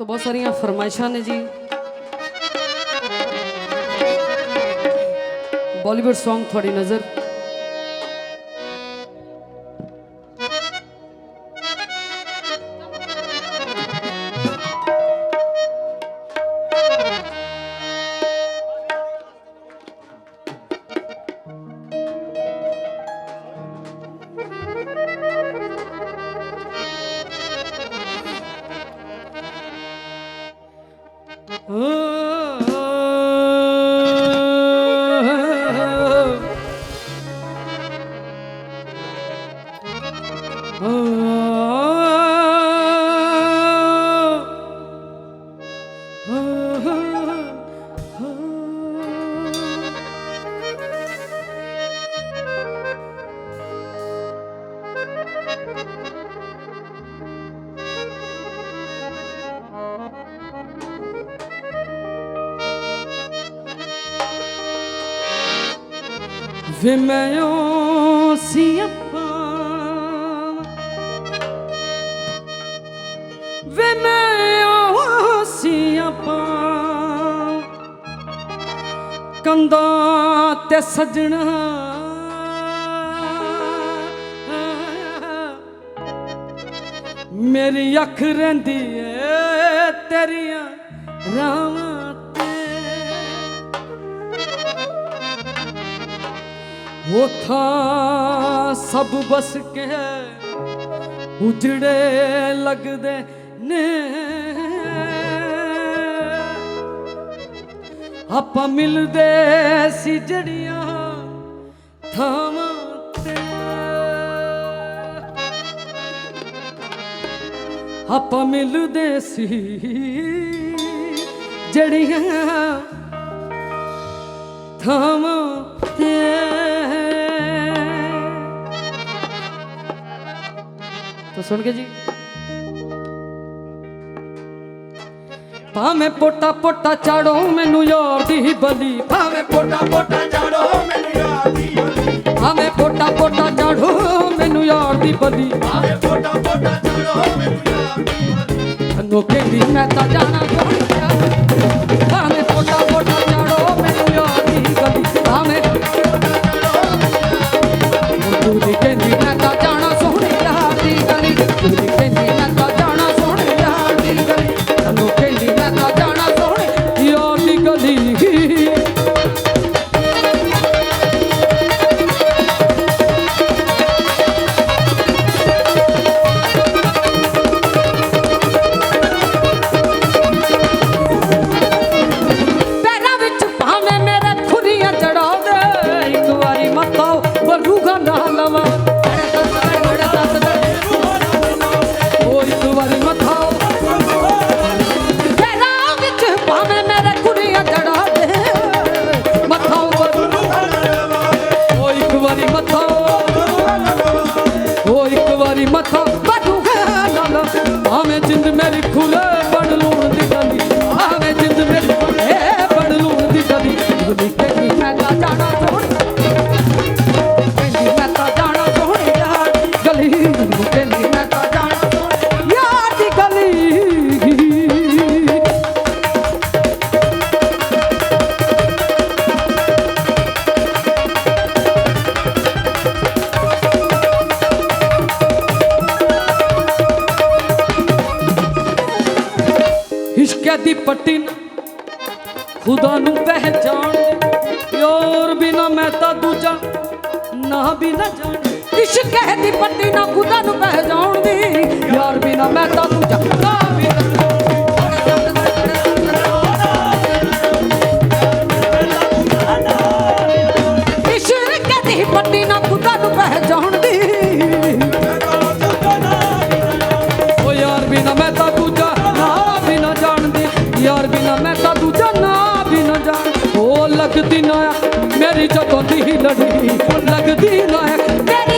ਤੋਂ ਬਹੁਤ ਸਾਰੀਆਂ ਫਰਮਾਇਸ਼ਾਂ ਨੇ ਜੀ ਬਾਲੀਵੁੱਡ Song ਤੁਹਾਡੀ ਨਜ਼ਰ ਵੇ ਮੈਂ ਓ ਸਿਆਪਾ ਵੇ ਓ ਸਿਆਪਾ ਕੰਦਾ ਤੇ ਸਜਣਾ। ਮੇਰੀ ਅੱਖ ਰਹਿੰਦੀ ਏ ਤੇਰੀਆਂ ਰਾਵਾਂ। ਉਥਾਂ ਸਭ ਬਸ ਕੇ ਉਜੜੇ ਲੱਗਦੇ ਨੇ। ਆਪਾਂ ਮਿਲਦੇ ਸੀ ਜੜੀਆਂ ਥਾਵਾਂ ਤੇ। ਆਪਾਂ ਮਿਲਦੇ ਸੀ ਜੜੀਆਂ ਥਾਵਾਂ ਤੇ। ਤੋ ਸੁਣ ਕੇ ਜੀ। ਭਾਵੇਂ ਪੋਟਾ ਪੋਟਾ ਚਾੜੋ ਮੈਨੂੰ ਯਾਰ ਦੀ ਬਲੀ। ਭਾਵੇਂ ਪੋਟਾ ਪੋਟਾ ਚਾੜੋ ਮੈਨੂੰ ਯਾਦ ਦੀ ਬਲੀ। ਭਾਵੇਂ ਪੋਟਾ ਪੋਟਾ ਚਾੜੋ ਮੈਨੂੰ ਯਾਰ ਦੀ ਬਲੀ। ਆਵੇ ਪੋਟਾ ਪੋਟਾ ਚਾੜੋ ਮੈਨੂੰ ਯਾਦ ਦੀ ਬਲੀ। ਤੈਨੂੰ ਕਹਿੰਦੀ ਮੈਂ ਤਾਂ ਜਾਣਾ ਸੋਹਣਿਆ ਭਾਵੇਂ ਪੋਟਾ ਪੋਟਾ ਇਸ਼ਕ ਖੁਦਾ ਨੂੰ ਪਹਿਚਾਣ ਦੇ। ਬਿਨਾ ਮੈਂ ਤਾਂ ਦੂਜਾ, ਨਾ ਵੀ ਨਾ ਜਾਣ ਇਸ਼ਕ ਦੀ ਪੱਟੀ ਨਾ ਖੁਦਾ ਨੂੰ ਪਹਿਚਾਣ ਦੀ। ਯਾਰ ਬਿਨਾ ਮੈਂ ਤਾਂ ਦੂਜਾ, ਨਾ ਵੀ ਤਾਂ ਦੂਜਾ ਨਾ ਵੀ ਨਾ ਜਾਣ। ਓ ਲੱਗਦੀ ਨਾ ਮੇਰੀ ਜਦੋਂ ਦੀ ਲੜੀ। ਲੱਗਦੀ ਨਾ ਮੇਰੀ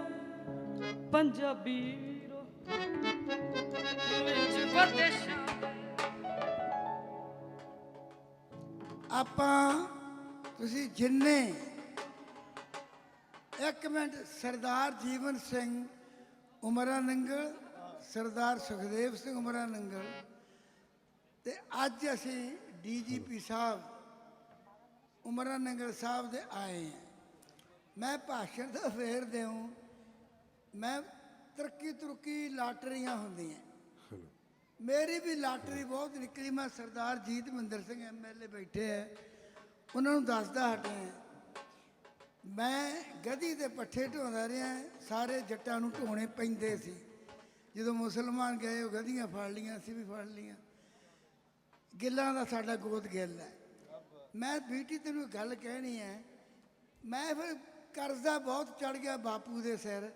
ਪੰਜਾਬੀ ਵੀਰੋ ਵਿੱਚ ਪਰਦੇਸ਼ਾਂ। ਆਪਾਂ ਤੁਸੀਂ ਜਿੰਨੇ ਇੱਕ ਮਿੰਟ ਸਰਦਾਰ ਜੀਵਨ ਸਿੰਘ ਉਮਰਾ ਨੰਗਲ ਸਰਦਾਰ ਸੁਖਦੇਵ ਸਿੰਘ ਉਮਰਾ ਨੰਗਲ ਤੇ ਅੱਜ ਅਸੀਂ ਡੀਜੀਪੀ ਸਾਹਿਬ ਉਮਰਾ ਨੰਗਲ ਸਾਹਿਬ ਦੇ ਆਏ ਹਾਂ। ਮੈਂ ਭਾਸ਼ਣ ਦਾ ਫੇਰ ਦਿਉ ਮੈਂ ਤਰੱਕੀ ਤੁਰਕੀ ਲਾਟਰੀਆਂ ਹੁੰਦੀਆਂ। ਮੇਰੀ ਵੀ ਲਾਟਰੀ ਬਹੁਤ ਨਿਕਲੀ। ਮੈਂ ਸਰਦਾਰ ਜੀਤ ਮਹਿੰਦਰ ਸਿੰਘ ਐਮਐਲਏ ਬੈਠੇ ਐ ਉਹਨਾਂ ਨੂੰ ਦੱਸਦਾ ਹਟਿਆ ਮੈਂ ਗਧੀ ਦੇ ਪੱਠੇ ਢੋਂਦਾ ਰਿਹਾ। ਸਾਰੇ ਜੱਟਾਂ ਨੂੰ ਢੋਣੇ ਪੈਂਦੇ ਸੀ। ਜਦੋਂ ਮੁਸਲਮਾਨ ਗਏ ਉਹ ਗਧੀਆਂ ਫੜ ਲੀਆਂ ਅਸੀਂ ਵੀ ਫੜ ਲੀਆਂ ਗਿੱਲਾਂ ਦਾ ਸਾਡਾ ਗੋਦ ਗਿੱਲ ਹੈ। ਮੈਂ ਬੀਟੀ ਤੈਨੂੰ ਗੱਲ ਕਹਿਣੀ ਹੈ। ਮੈਂ ਫਿਰ ਕਰਜ਼ਾ ਬਹੁਤ ਚੜ ਗਿਆ ਬਾਪੂ ਦੇ ਸਿਰ।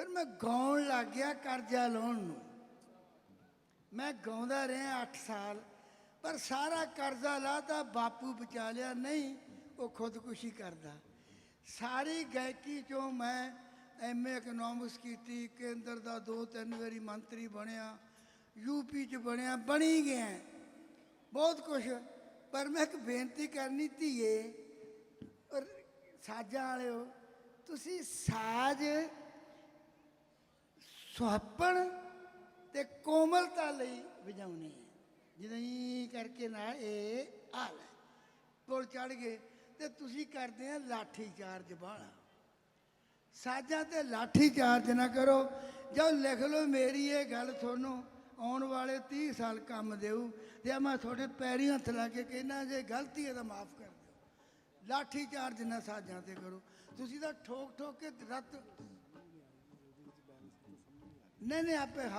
ਫਿਰ ਮੈਂ ਗਾਉਣ ਲੱਗ ਗਿਆ ਕਰਜ਼ਾ ਲਾਉਣ ਨੂੰ। ਮੈਂ ਗਾਉਂਦਾ ਰਿਹਾ 8 ਸਾਲ, ਪਰ ਸਾਰਾ ਕਰਜ਼ਾ ਲਾਤਾ, ਬਾਪੂ ਬਚਾ ਲਿਆ, ਨਹੀਂ, ਉਹ ਖੁਦਕੁਸ਼ੀ ਕਰਦਾ। ਸਾਰੀ ਗਾਇਕੀ ਚੋਂ ਮੈਂ ਐਮਏ ਇਕਨੋਮਿਕਸ ਕੀਤੀ, ਕੇਂਦਰ ਦਾ ਦੋ ਤਿੰਨ ਵਾਰੀ ਮੰਤਰੀ ਬਣਿਆ ਯੂਪੀ ਚ ਬਣਿਆ, ਬਣੀ ਗਿਆ। ਬਹੁਤ ਕੁਝ ਪਰ ਮੈਂ ਇੱਕ ਬੇਨਤੀ ਕਰਨੀ ਧੀਏ, ਔਰ ਸਾਜਾਂ ਵਾਲਿਓ, ਤੁਸੀਂ ਸਾਜ ਸੁਹਾਪਣ ਤੇ ਕੋਮਲਤਾ ਲਈ ਵਜਾਉਣੀ ਹੈ। ਜਿਵੇਂ ਕਰਕੇ ਨਾ ਇਹ ਹਾਲ ਹੈ ਪੁਲ ਚੜ ਗਏ ਤੇ ਤੁਸੀਂ ਕਰਦੇ ਆ ਲਾਠੀ ਚਾਰਜ ਬਾਹਲਾ। ਸਾਜਾਂ ਤੇ ਲਾਠੀ ਚਾਰਜ ਨਾ ਕਰੋ ਜੋ ਲਿਖ ਲਓ ਮੇਰੀ ਇਹ ਗੱਲ ਤੁਹਾਨੂੰ, ਆਉਣ ਵਾਲੇ 30 ਸਾਲ ਕੰਮ ਦੇਊ ਤੇ ਮੈਂ ਤੁਹਾਡੇ ਪੈਰੀ ਹੱਥ ਲਾ ਕੇ ਕਹਿਣਾ ਜੇ ਗਲਤੀ ਹੈ ਤਾਂ ਮਾਫ ਕਰ ਦਿਓ। ਲਾਠੀ ਚਾਰਜ ਨਾ ਸਾਜਾਂ ਤੇ ਕਰੋ। ਤੁਸੀਂ ਤਾਂ ਠੋਕ ਠੋਕ ਕੇ ਰੱਤ ਨਹੀਂ ਨਹੀਂ ਆਪੇ ਹਾਓ